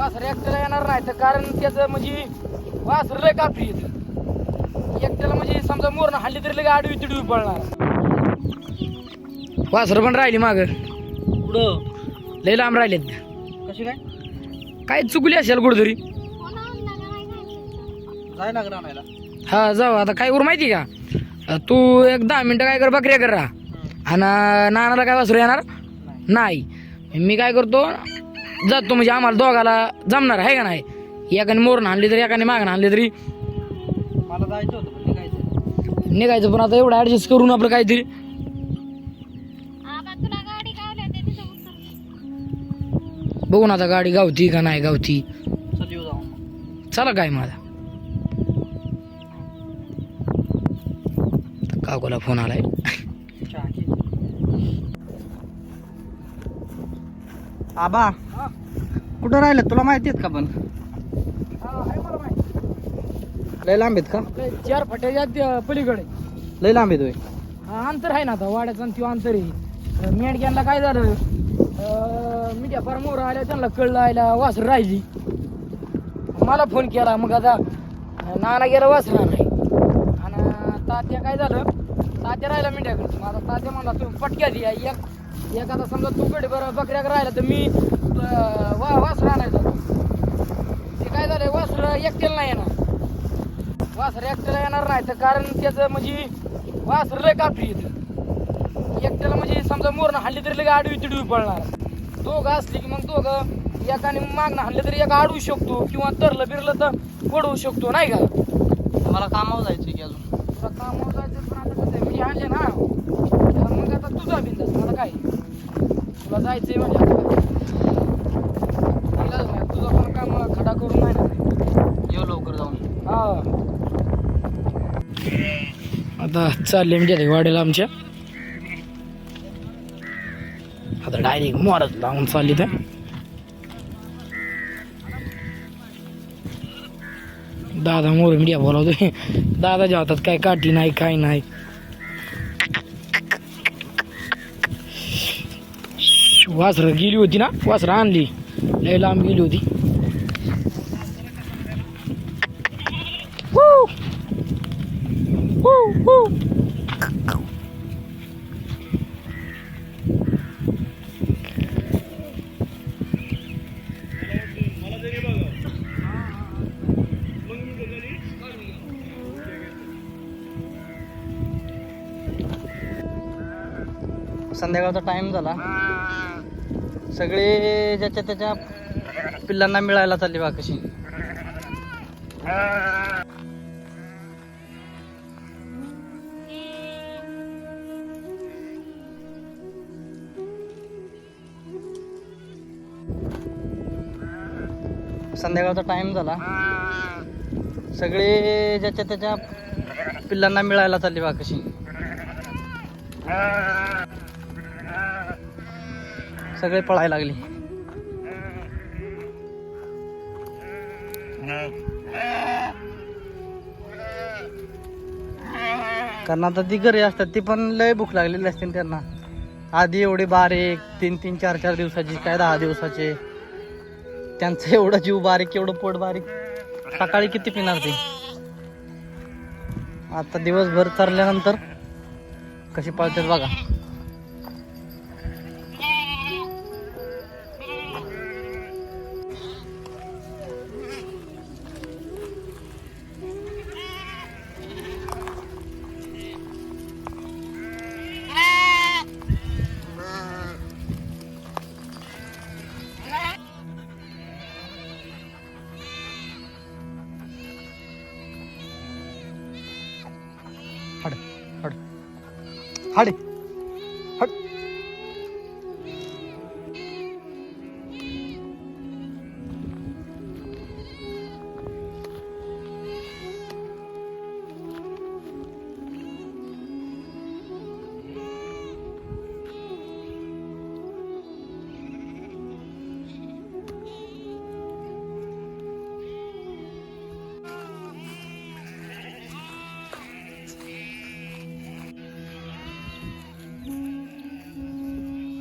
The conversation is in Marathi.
वासर एकट्याला येणार नाही. तर कारण त्याचं म्हणजे वासर लय येत एकट्याला म्हणजे समजा मोरण हल्ली तरी लगे आडवी तिडवी पळणार. वासर पण राहिली माग. पुढं लय लांब राहिलेत. कशी काय? काय चुकली असेल कुठतरी. जाय आणायला. हा जाऊ. आता काय करू माहिती का? तू एक दहा मिनिटं काय कर बकऱ्या कर राहा. आणि नानाला काय वासरू येणार? नाही. मी काय करतो जातो म्हणजे आम्हाला दोघाला जमणार आहे का नाही? एकाने मोरण आणली तरी एकाने मागणं आणली तरी. मला जायचं होतं पण निघायचं निघायचं पण आता एवढं ऍडजस्ट करून आपलं काहीतरी. आबा तुला गाडी गावल्या ते तिथं उतर बघू ना आता गाडी गावती का नाही गावती. येऊ. चला काय माझा काकोला फोन आलाय. आबा कुठं राहिलं? तुला माहिती आहेत का पण? लय लांब आहेत का? चार फट्याच्या पलीकडे. लय लांब आहेत होय. हा, अंतर आहे ना आता वाड्याचं आणि किंवा अंतर आहे. मेडक्यांना काय झालं मीडिया फार मोर आल्या त्यांना कळलं आयला वासर राहिली. मला फोन केला मग आता नाना गेला वासरा नाही आणि तात्या काय झालं तात्या राहिला मीडियाकडे मग आता तात्या म्हणला तुम्ही पटक्या द्या एक आता समजा तू कडे बरं बकऱ्या राहिला तर मी वा वासरा आणायचा ते काय झालं वासर एकट्याला नाही येणार. वासर एकट्याला येणार नाही तर कारण त्याचं म्हणजे वासर लय कापरी येत. एकट्याला म्हणजे समजा मोरण हल्ली तरी लगे आडवी तिडवी पळणार. दोघं असली की मग दोघं एकाने मागणं हल्ले तरी एक अडवू शकतो किंवा तरलं बिरलं तर पडवू शकतो नाही का? मला कामावर जायचं की अजून? तुला कामावर जायचं पण आता मी आणले ना मग आता तुझा बिंदास मला काय? तुला जायचंय म्हणजे आता नाही तुझं पण काम खडा करून नाही ना. येऊ लवकर जाऊन. हा. आता चालले म्हणजे वाड्याला आमच्या. आता डायरेक्ट मोरच लावून चालली तर. दादा मोर मीडिया बोलावतोय. दादाच्या हातात काय काठी नाही काय नाही. वासर गेली होती ना? वासर आणली लय लांब गेली होती. Woo! Woo, संध्याकाळचा टाइम झाला. सगळे ज्याच्या त्याच्या पिल्लांना मिळायला चालली बा कशी संध्याकाळचा टाइम झाला. सगळे ज्याच्या त्याच्या पिल्लांना मिळायला चालली बा कशी सगळे पळायला लागले. कारण आता ती घरी असतात ती पण लय भूक लागलेली असते त्यांना. आधी एवढे बारीक तीन तीन चार चार दिवसाची काय दहा दिवसाचे. त्यांचं एवढं जीव बारीक एवढं पोट बारीक. सकाळी किती पिणार ते? आता दिवसभर चालल्यानंतर कशी पळतात बघा. 好嘞。